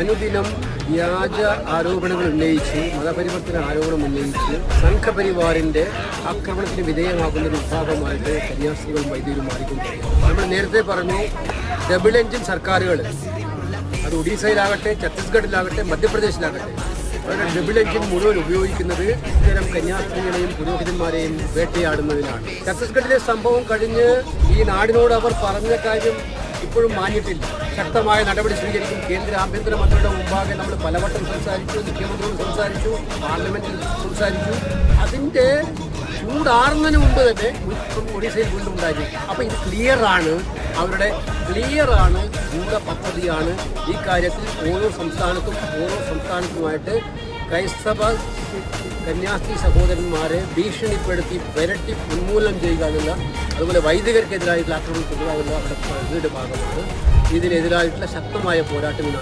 അനുദിനം വ്യാജ ആരോപണങ്ങൾ ഉന്നയിച്ച് മതപരിവർത്തന ആരോപണം ഉന്നയിച്ച് സംഘപരിവാറിന്റെ ആക്രമണത്തിന് വിധേയമാകുന്ന ഒരു വിഭാഗമായിട്ട് കന്യാസ്ത്രീകളും വൈദ്യരും മാറിക്കൊണ്ടിരിക്കും നമ്മൾ നേരത്തെ പറഞ്ഞു ഡബിൾ എഞ്ചിൻ സർക്കാരുകൾ. അത് ഒഡീസയിലാകട്ടെ ഛത്തീസ്ഗഡിലാകട്ടെ മധ്യപ്രദേശിലാകട്ടെ. അവരുടെ ഡബിൾ എഞ്ചിൻ മുഴുവൻ ഉപയോഗിക്കുന്നത് ഇത്തരം കന്യാസ്ത്രീകളെയും പുരോഹിതന്മാരെയും വേട്ടയാടുന്നതിനാണ്. ഛത്തീസ്ഗഡിലെ സംഭവം കഴിഞ്ഞ് ഈ നാടിനോട് അവർ പറഞ്ഞ കാര്യം ഇപ്പോഴും മാനിയിട്ടില്ല ശക്തമായ നടപടി സ്വീകരിക്കും. കേന്ദ്ര ആഭ്യന്തര മന്ത്രിയുടെ മുമ്പാകെ നമ്മൾ പലവട്ടം സംസാരിച്ചു മുഖ്യമന്ത്രിയോട് സംസാരിച്ചു പാർലമെന്റിൽ സംസാരിച്ചു. അതിന്റെ ചൂടാറുന്നതിന് മുമ്പ് തന്നെ ഒഡീസയിൽ വീണ്ടും ഉണ്ടായി. അപ്പോൾ ഇത് ക്ലിയറാണ് അവരുടെ ക്ലിയറാണ് ഗൂഢ പദ്ധതിയാണ് ഈ കാര്യത്തിൽ ഓരോ സംസ്ഥാനത്തും ഓരോ സംസ്ഥാനത്തുമായിട്ട് ക്രൈസ്തവ കന്യാസ്ത്രീ സഹോദരന്മാരെ ഭീഷണിപ്പെടുത്തി വിരട്ടി ഉന്മൂലനം ചെയ്യുക എന്നുള്ള അതുപോലെ വൈദികർക്കെതിരായിട്ടുള്ള ആക്രമണം എന്നുള്ള അവരുടെ ഇതിന്റെ ഭാഗമാണ്. ഇതിനെതിരായിട്ടുള്ള ശക്തമായ പോരാട്ടം ഈ